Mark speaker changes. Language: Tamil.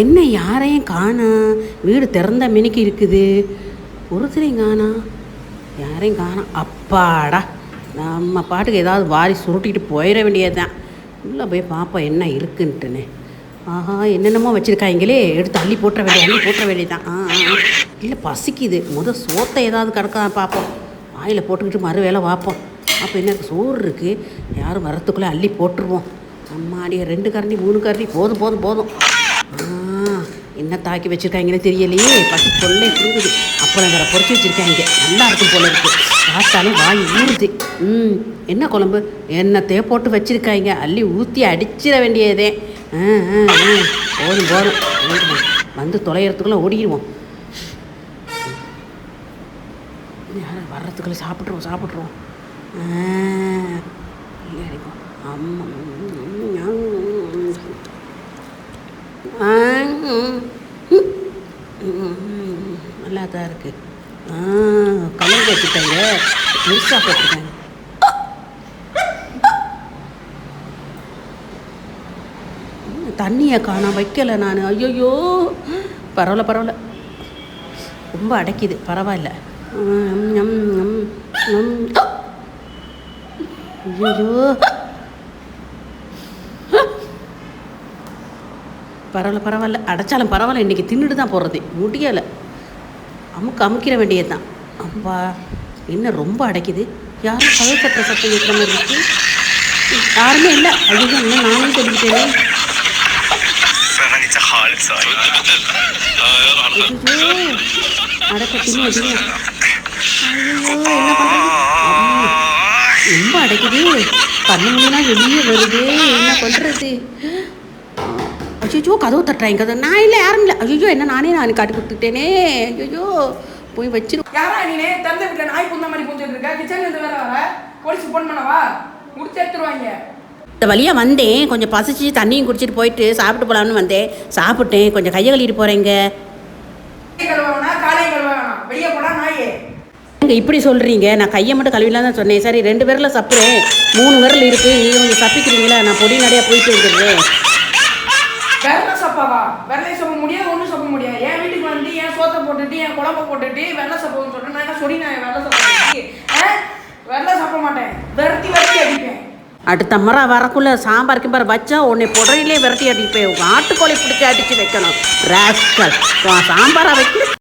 Speaker 1: என்ன யாரையும் காணா? வீடு திறந்த மினிக்கு இருக்குது. ஒருத்தரையும் காணா? யாரையும் காணா? அப்பாடா. நம்ம பாட்டுக்கு ஏதாவது வாரி சுருட்டிட்டு போயிட வேண்டியது தான் உள்ளே போய் பார்ப்போம் என்ன இருக்குன்ட்டுன்னு. ஆஹா என்னென்னமோ வச்சுருக்காங்களே எடுத்து அள்ளி போட்டுற வேண்டிய அள்ளி போட்டுற வேண்டியதுதான். ஆ இல்லை பசிக்குது. முத சோத்தை ஏதாவது கிடக்கா பார்ப்போம் வாயில் போட்டுக்கிட்டு மறு வேலை பார்ப்போம் அப்போ என்ன சோறு இருக்குது யாரும் வரத்துக்குள்ளே அள்ளி போட்டுருவோம். அம்மாடி ரெண்டு கரண்டி மூணு கரண்டி. போதும் போதும் போதும். என்ன தாக்கி வச்சுருக்காங்கன்னு தெரியலையே. பசி தொல்லை தூங்குது அப்புறம் வேற பொறிச்சு வச்சுருக்காங்க நல்லா இருக்கும் போல இருக்கு. பார்த்தாலே வாய் ஊறுது. ம் என்ன குழம்பு? என்னத்தையே போட்டு வச்சுருக்காங்க. அள்ளி ஊற்றி அடிச்சிட வேண்டியதே. ஆ ஆ போதும் போதும். வந்து தொலைகிறதுக்குள்ளே ஓடிடுவோம். வர்றதுக்குள்ளே சாப்பிட்ருவோம் சாப்பிட்ருவோம் ஆமாம் இல்லை, இருக்கும். அம்மா ஆ, ம், ம், ம், நல்லா தான் இருக்கு. ஆ வச்சுட்டாங்க. பெருசாக போட்டுருக்காங்க. தண்ணியை காணோம் வைக்கல நான். ஐயோயோ. பரவாயில்ல பரவாயில்ல. ரொம்ப அடைக்குது. பரவாயில்ல. ஐயோ பரவாயில்ல பரவாயில்ல. அடைச்சாலும் பரவாயில்ல. இன்றைக்கி தின்னுட்டு தான் போடுறது முடியலை. அமுக்க அமுக்கிற வேண்டியது தான் அப்பா என்ன ரொம்ப அடைக்குது. யாரும் கதவு தட்டுற சத்தம் கேட்குற மாதிரி இருக்கு. யாருமே இல்லை. ஐயோ என்ன நானே சொல்லிக்கிட்டேன் ரொம்ப அடைக்குது. பண்ண முடியும்னா வெளியே வருது. என்ன பண்ணுறது ஐயோ கதவு தட்டுறாங்க. கதவு நான் இல்லை யாரும் இல்லை. ஐயோ என்ன நானே நான் காட்டி கொடுத்துட்டேனே. ஐயோ போய் வச்சிரு.
Speaker 2: யாரா நீனே திறந்த வீட்டில் நாய் புந்த மாதிரி பூந்துட்டு இருக்க கிச்சன்ல இருந்து வேற வர. போலீஸ் ஃபோன் பண்ணவா? முடிச்சு எடுத்துருவாங்க.
Speaker 1: இந்த வழியாக வந்தேன். கொஞ்சம் பசிச்சு தண்ணியும் குடிச்சிட்டு போயிட்டு சாப்பிட்டு போகலான்னு வந்தேன். சாப்பிட்டேன். கொஞ்சம் கையை கழுவிட்டு போகிறேங்க
Speaker 2: வெளியே நாயே.
Speaker 1: இப்படி சொல்கிறீங்க நான் கையை மட்டும் கழுவிலாம் தான் சொன்னேன். சரி ரெண்டு பேரில் சப்புறேன். மூணு விரல் இருக்குது நீங்கள் கொஞ்சம் சப்பிக்கிறீங்களா? நான் பொடி நடையாக போயிட்டு வந்துடுறேன்.
Speaker 2: வெள்ளை சப்பாவா? வெள்ளை சப்ப முடியாது ஒன்றும் சப்ப முடியாது. என் வீட்டுக்கு வந்து என் சோத்தை போட்டுட்டு என் குழம்ப போட்டுட்டு வெள்ளை சப்பன்னு சொல்லிட்டு நான் என்ன சொல்லி நான் வெள்ளை சப்ப வெள்ளை சப்ப மாட்டேன். விரட்டி விரட்டி அடிப்பேன்.
Speaker 1: அடுத்த முறை வரக்குள்ள சாம்பார் கிம்பார் வச்சா உன்னை புடரிலே விரட்டி அடிப்பேன். ஆட்டுக்கோழி பிடிச்சி அடித்து வைக்கணும். ராஸ்கல் சாம்பாரை வைக்க